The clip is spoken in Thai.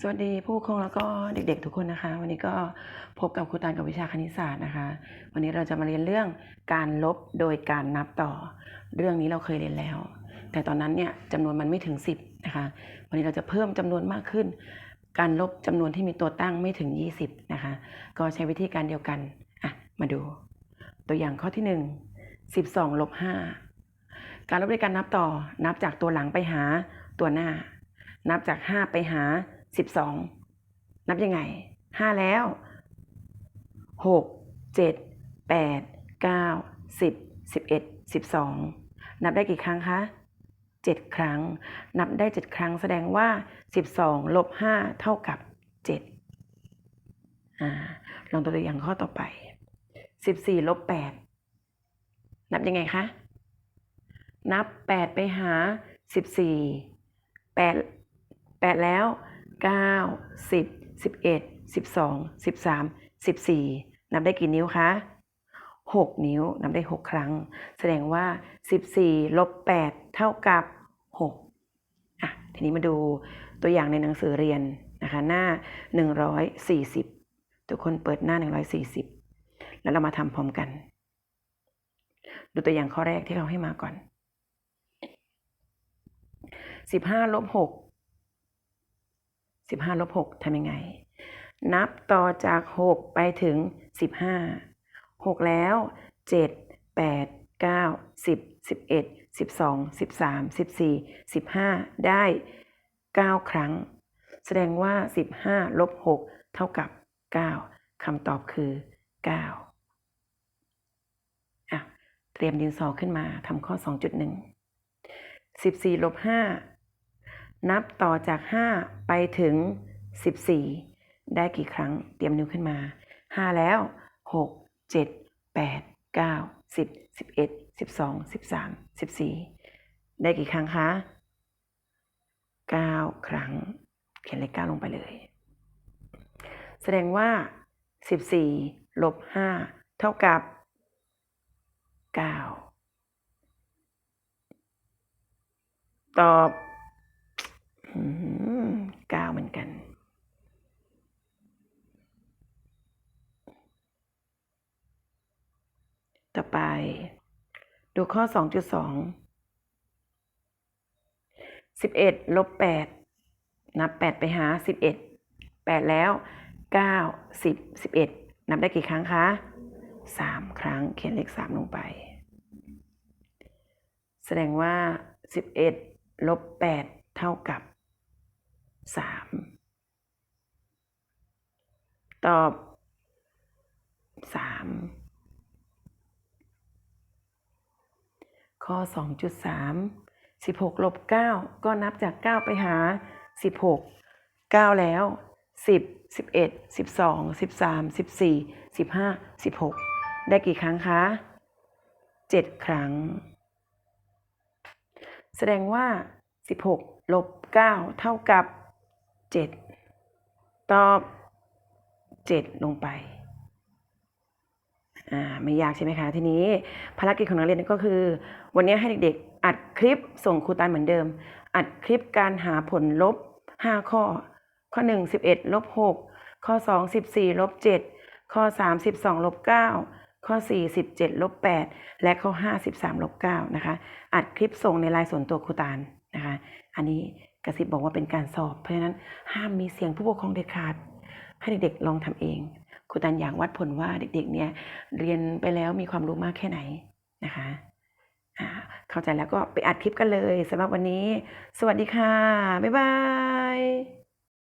สวัสดีผู้ปกครองแล้วก็เด็กๆทุกคนนะคะ วันนี้ก็พบกับครูตานกับวิชาคณิตศาสตร์นะคะ วันนี้เราจะมาเรียนเรื่องการลบโดยการนับต่อ เรื่องนี้เราเคยเรียนแล้ว แต่ตอนนั้นเนี่ยจำนวนมันไม่ถึง 10นะคะ วันนี้เราจะเพิ่มจำนวนมากขึ้น การลบจำนวนที่มีตัวตั้งไม่ถึง 20นะคะ ก็ใช้วิธีการเดียวกันอะมาดู ตัวอย่างข้อที่ 1 12ลบ5การลบด้วยการนับต่อ นับจากตัวหลังไปหาตัวหน้า นับจาก 5 ไปหา สิบสองนับยังไงห้าแล้วหกเจ็ดแปดเก้าสิบสิบเอ็ดสิบสองนับได้กี่ครั้งคะเจ็ดครั้ง นับได้เจ็ดครั้งแสดงว่าสิบสองลบห้าเท่ากับเจ็ดลองตัวอย่างข้อต่อไปสิบสี่ลบแปดนับยังไงคะ นับแปดไปหาสิบสี่แปดแปดแล้ว 9 10 11 12 13 14 นับได้กี่นิ้วคะ 6 นิ้ว นับได้ 6 ครั้ง แสดงว่า 14ลบ8เท่ากับ 6 อะ ทีนี้มาดูตัวอย่างในหนังสือเรียนนะคะ หน้า 140 ทุกคนเปิดหน้า 140 แล้วเรามาทำพร้อมกัน ดูตัวอย่างข้อแรกที่เขาให้มาก่อน 15ลบ6 15ลบ6ทำยังไง นับต่อจาก 6 ไปถึง 15 6 แล้ว 7 8 9 10 11 12 13 14 15 ได้ 9 ครั้ง แสดงว่า 15ลบ6เท่ากับ 9คำตอบคือ 9 อะ เตรียมดินสอขึ้นมาทำข้อ 2.1 14ลบ5 นับต่อจาก 5 ไปถึง 14 ได้กี่ครั้งเตรียมนิ้วขึ้นมา 5 แล้ว 6 7 8 9 10 11 12 13 14 ได้กี่ครั้งคะ 9 ครั้ง เขียนเลข9ลงไปเลย แสดงว่า 14 ลบ 5 เท่ากับ 9 ตอบ เก้าเหมือนกัน ต่อไป ดูข้อ 2.2 11ลบ8นับ 8 ไปหา 11 8 แล้ว 9 10 11 นับได้กี่ครั้งคะ3 ครั้งเขียนเลข 3 ลงไป แสดงว่า 11ลบ8เท่ากับ 3ตอบ3ข้อ2.3 16ลบ9ก็นับจาก9ไปหา16 9แล้ว10 11 12 13 14 15 16ได้กี่ครั้งคะ7ครั้ง แสดงว่า16ลบ9เท่ากับ 7ตอบ7ลงไปอ่าไม่ยากใช่ไหมคะ ทีนี้ภารกิจของนักเรียนก็คือ วันนี้ให้เด็กๆ อัดคลิปส่งครูตานเหมือนเดิม อัดคลิปการหาผลลบ 5 ข้อ ข้อ 1 11ลบ6ข้อ 2 14ลบ7ข้อ 3 12ลบ9ข้อ 4 17ลบ8และข้อ 5 13ลบ9นะคะ อัดคลิปส่งในไลน์ส่วนตัวครูตานนะคะ อันนี้ กระซิบบอกว่าเป็นการสอบ เพราะฉะนั้นห้ามมีเสียงผู้ปกครองเด็ดขาด ให้เด็กๆลองทำเองครูตันอยากวัดผลว่าเด็กๆเนี่ยเรียนไปแล้วมีความรู้มากแค่ไหนนะคะเข้าใจแล้วก็ไปอัดคลิปกันเลยสำหรับวันนี้ สวัสดีค่ะ บ๊ายบาย